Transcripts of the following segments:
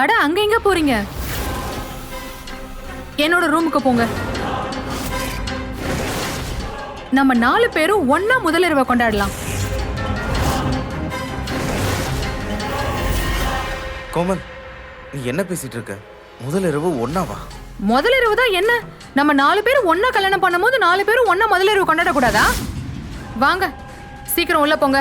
அட அங்க எங்க போறீங்க? என்னோட ரூமுக்கு போங்க. நம்ம நாலு பேரும் ஒண்ணா முதலிரவை கொண்டாடலாம். கோமல் நீ என்ன பேசிட்டு இருக்க? முதல் இரவு ஒன்னாவா முதலிரவு தான் என்ன? நம்ம நாலு பேரும் ஒண்ணா கல்யாணம் பண்ணும்போது நாலு பேரும் ஒண்ணா முதலிரவு கொண்டாட கூடாதா வாங்க சீக்கிரம் உள்ள போங்க.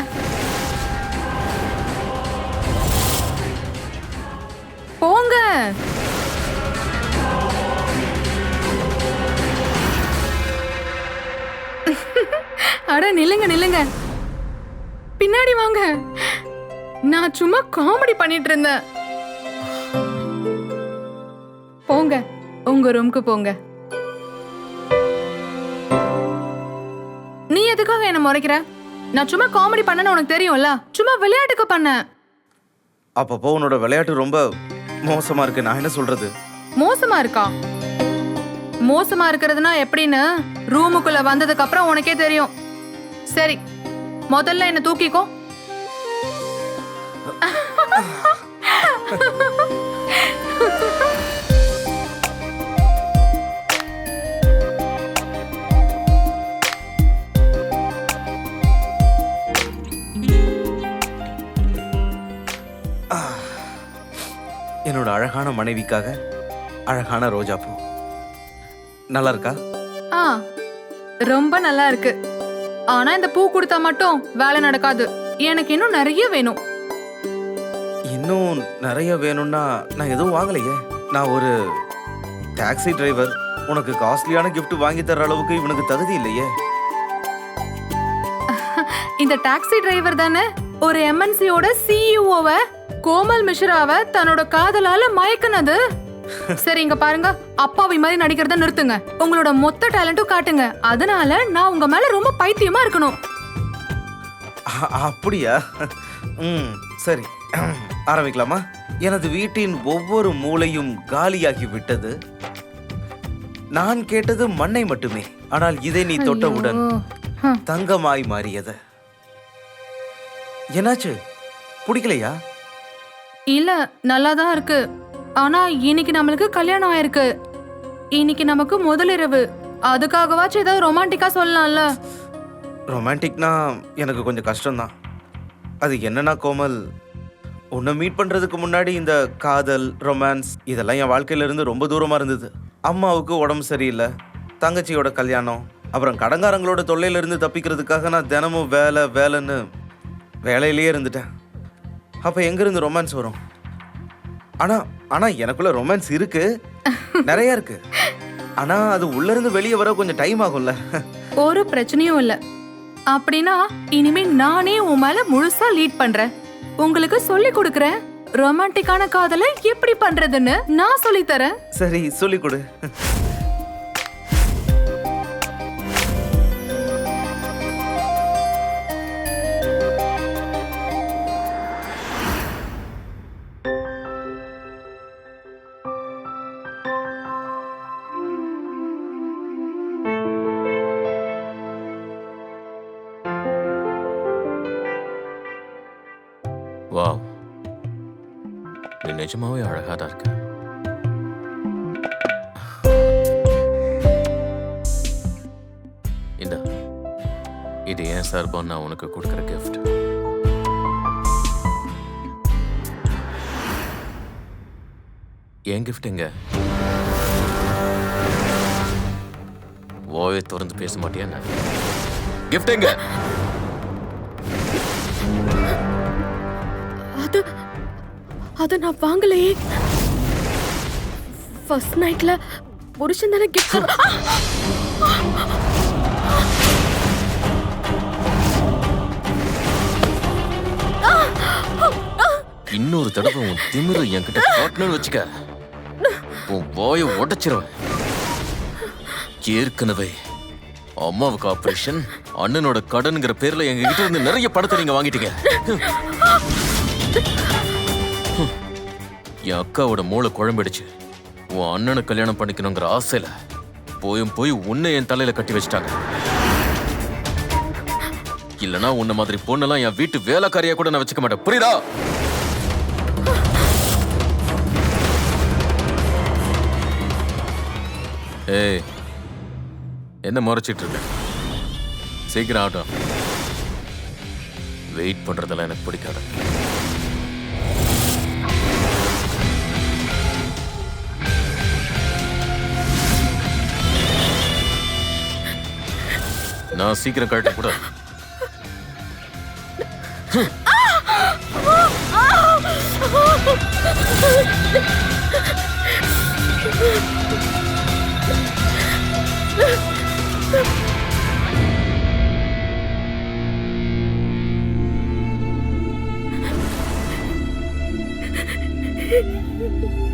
அட நில்லுங்க நில்லுங்க. பின்னாடி வாங்க. நான் சும்மா காமெடி பண்ணிட்டு இருந்தேன். போங்க உங்க ரூம்க்கு போங்க. நீ எதுக்காக என்ன முறைக்கிற? நான் சும்மா காமெடி பண்ணேன்னு உனக்கு தெரியும்ல. சும்மா விளையாட்டுக்கு பண்ண அப்பப்போ உன்னோட விளையாட்டு ரொம்ப மோசமா இருக்கு. நான் என்ன சொல்றது? மோசமா இருக்கா? மோசமா இருக்கிறதுனா எப்படின்னு ரூமுக்குள்ள வந்ததுக்கு அப்புறம் உனக்கே தெரியும். சரி முதல்ல என்ன தூக்கிக்கோ. என்னோட அழகான மனைவிக்காக அழகான ரோஜா பூ. நல்லா இருக்கா ஆ ரொம்ப நல்லா இருக்கு ஆனா இந்த பூ கொடுத்தா மட்டும் வேலை நடக்காது. எனக்கு இன்னும் நிறைய வேணும். இன்னும் நிறைய வேணும்னா நான் எதுவும் வாங்கலையே. நான் ஒரு டாக்ஸி டிரைவர். உனக்கு காஸ்ட்லியான gift வாங்கி தர அளவுக்கு இவனுக்கு தகுதி இல்லையே. இந்த டாக்ஸி டிரைவர் தானே? ஒரு எம்என்சியோட சிஇஓவ கோமல் மிஸ்ராவை தன்னோட காதலால மயக்குனது. சரி இங்க பாருங்க. அப்பாவி மாதிரி நடிக்கிறத நிறுத்துங்க. உங்களோட மொத்த டேலண்ட்டும் காட்டுங்க. அதனால நான் உங்க மேல ரொம்ப பைத்தியமா இருக்கணும். அப்படியா? ம் சரி. ஆரம்பிக்கலாமா? எனது வீட்டின் ஒவ்வொரு மூலையும் காலியாகி விட்டது. நான் கேட்டது மண்ணை மட்டுமே. ஆனால் இதை நீ தொட்டவுடன். தங்கமாய் மாறியது. என்னாச்சு? பிடிக்கலையா? இல்ல நல்லா தான் இருக்கு. ஆனா இன்னைக்கு நம்மளுக்கு கல்யாணம் ஆயிருக்கு. இன்னைக்கு நமக்கு முதலிரவு அதுக்காகவாச்சும் ஏதாவது ரொமான்டிக்கா சொல்லலாம்ல. ரொமான்டிக்னா எனக்கு கொஞ்சம் கஷ்டம்தான். அது என்னன்னா கோமல் உன்னை மீட் பண்றதுக்கு முன்னாடி இந்த காதல் ரொமான்ஸ் இதெல்லாம் என் வாழ்க்கையில இருந்து ரொம்ப தூரமா இருந்தது. அம்மாவுக்கு உடம்பு சரியில்லை தங்கச்சியோட கல்யாணம் அப்புறம் கடங்காரங்களோட தொல்லையில இருந்து தப்பிக்கிறதுக்காக நான் தினமும் வேலை வேலைன்னு வேலையிலேயே இருந்துட்டேன். அப்ப எங்க இருந்து ரொமான்ஸ் வரும்? ஆனா ஆனா எனக்குள்ள ரொமான்ஸ் இருக்கு. நிறைய இருக்கு. ஆனா அது உள்ள இருந்து வெளியே வர கொஞ்சம் டைம் ஆகும்ல. ஒரு பிரச்சனையும் இல்ல. அப்படின்னா இனிமே நானே உன் மேல முழுசா லீட் பண்றேன். உங்களுக்கு சொல்லி கொடுக்கறேன். ரொமான்டிக்கான காதலை எப்படி பண்றதுன்னு நான் சொல்லி தரேன். சரி சொல்லிக் கொடு. நிஜமாவே அழகா தான் இருக்க இந்த இது ஏன் சார்பா நான் உனக்கு கொடுக்குற கிஃப்ட் என் கிஃப்ட் எங்க ஓயை திறந்து பேச மாட்டியா என்ன கிஃப்ட் எங்க அது அது நான் வாங்கலையே. ஃபர்ஸ்ட் நைட்ல புருஷன் தானே கிஃப்ட் இன்னொரு தடவை உன் திமிரு என்கிட்ட காட்டணும்னு வச்சுக்க. உன் வாயை உடைச்சிருவேன். ஏற்கனவே அம்மாவுக்கு ஆபரேஷன் அண்ணனோட கடன்ங்கிற பேர்ல எங்க கிட்ட இருந்து நிறைய படத்தை நீங்க வாங்கிட்டீங்க. என் அக்காவோட மூளை குழம்பிடுச்சு. உன் அண்ணனை கல்யாணம் பண்ணிக்கணுங்கிற ஆசையில் போயும் போய் உன்னை என் தலையில் கட்டி வச்சிட்டாங்க. இல்லனா உன்ன மாதிரி பொண்ணெல்லாம் என் வீட்டு வேலைக்காரியா கூட நான் வச்சுக்க மாட்டேன். புரியுதா? ஏய் என்ன முறைச்சிட்டு இருக்க? சீக்கிரம் ஆகட்டும். வெயிட் பண்ணுறதெல்லாம் எனக்கு பிடிக்காது. நான் சீக்கிரம் கழட்ட கூட. ஆ!